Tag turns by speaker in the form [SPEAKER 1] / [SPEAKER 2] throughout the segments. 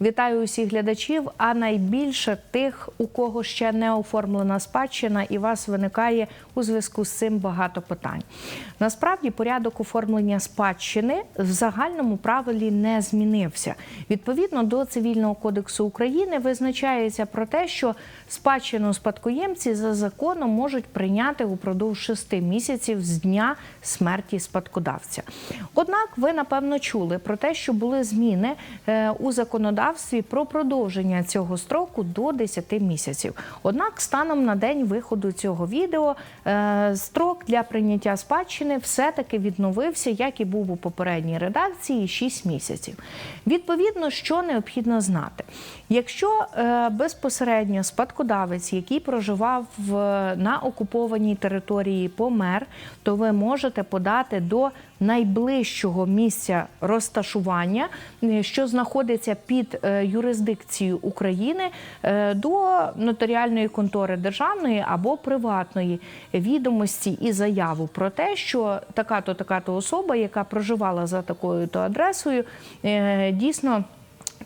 [SPEAKER 1] Вітаю усіх глядачів, а найбільше тих, у кого ще не оформлена спадщина, і вас виникає у зв'язку з цим багато питань. Насправді, порядок оформлення спадщини в загальному правилі не змінився. Відповідно до цивільного кодексу України визначається про те, що спадщину спадкоємці за законом можуть прийняти упродовж шести місяців з дня смерті спадкодавця. Однак, ви напевно чули про те, що були зміни е, у законодавстві про продовження цього строку до 10 місяців. Однак, станом на день виходу цього відео е, строк для прийняття спадщини все-таки відновився, як і був у попередній редакції 6 місяців. Відповідно, що необхідно знати, якщо е, безпосередньо спадкодавець, який проживав в, на окупованій території, помер, то ви можете подати до найближчого місця розташування, е, що знаходиться під е, юрисдикцією України, е, до нотаріальної контори державної або приватної відомості і заяву про те, що така-то така-то особа, яка проживала за такою то адресою, дійсно.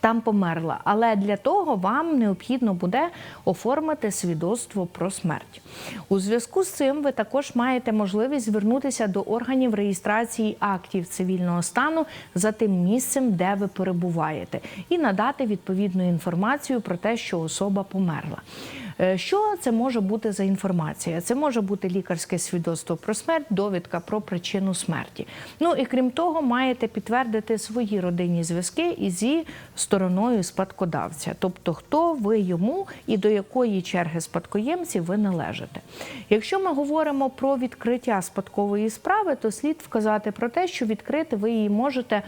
[SPEAKER 1] Там померла, але для того вам необхідно буде оформити свідоцтво про смерть. У зв'язку з цим ви також маєте можливість звернутися до органів реєстрації актів цивільного стану за тим місцем, де ви перебуваєте, і надати відповідну інформацію про те, що особа померла. Е, Що це може бути за інформація? Це може бути лікарське свідоцтво про смерть, довідка про причину смерті. Ну і крім того, маєте підтвердити свої родинні зв'язки і зі стороною спадкодавця, тобто хто ви йому і до якої черги спадкоємців ви належите. Якщо ми говоримо про відкриття спадкової справи, то слід вказати про те, що відкрити ви її можете.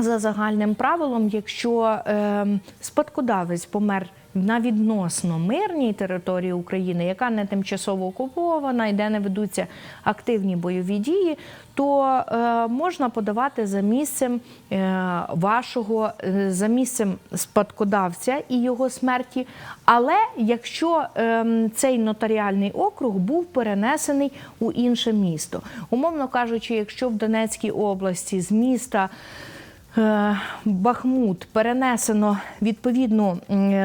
[SPEAKER 1] За загальним правилом, якщо е, спадкодавець помер на відносно мирній території України, яка не тимчасово окупована і де не ведуться активні бойові дії, то е, можна подавати за місцем е, вашого е, за місцем спадкодавця і його смерті. Але якщо е, цей нотаріальний округ був перенесений у інше місто, умовно кажучи, якщо в Донецькій області з міста Бахмут перенесено відповідну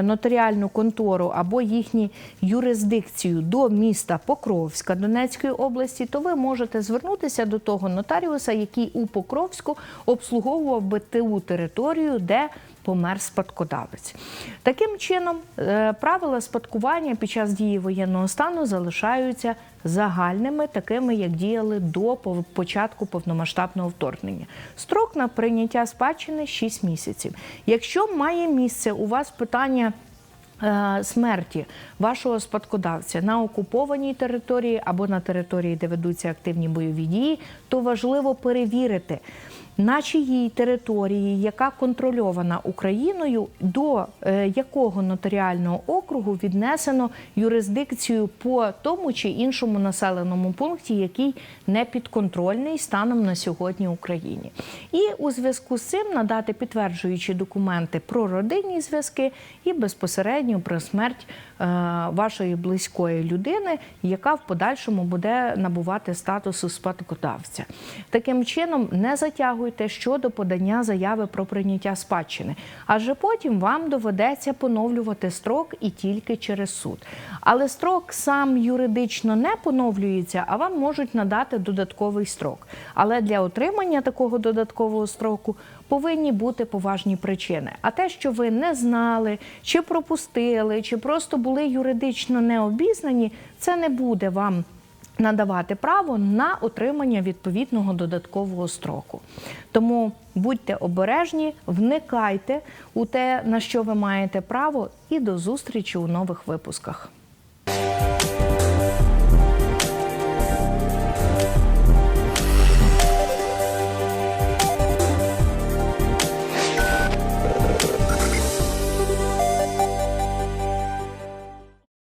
[SPEAKER 1] нотаріальну контору або їхню юрисдикцію до міста Покровська Донецької області, то ви можете звернутися до того нотаріуса, який у Покровську обслуговував би ту територію, де помер спадкодавець. Таким чином, е, правила спадкування під час дії воєнного стану залишаються загальними, такими, як діяли до початку повномасштабного вторгнення. Строк на прийняття спадщини 6 місяців. Якщо має місце у вас питання. е, Смерті вашого спадкодавця на окупованій території або на території, де ведуться активні бойові дії, то важливо перевірити, на чиїй території, яка контрольована Україною, до е, якого нотаріального округу віднесено юрисдикцію по тому чи іншому населеному пункті, який не підконтрольний станом на сьогодні Україні. І у зв'язку з цим надати підтверджуючі документи про родинні зв'язки і безпосередньо про смерть е, вашої близької людини, яка в подальшому буде набувати статусу спадкодавця. Таким чином, не затягуйте щодо подання заяви про прийняття спадщини, адже потім вам доведеться поновлювати строк і тільки через суд. Але строк сам юридично не поновлюється, а вам можуть надати додатковий строк. Але для отримання такого додаткового строку повинні бути поважні причини. А те, що ви не знали, чи пропустили, чи просто були юридично необізнані, це не буде вам надавати право на отримання відповідного додаткового строку. Тому будьте обережні, вникайте у те, на що ви маєте право, і до зустрічі у нових випусках.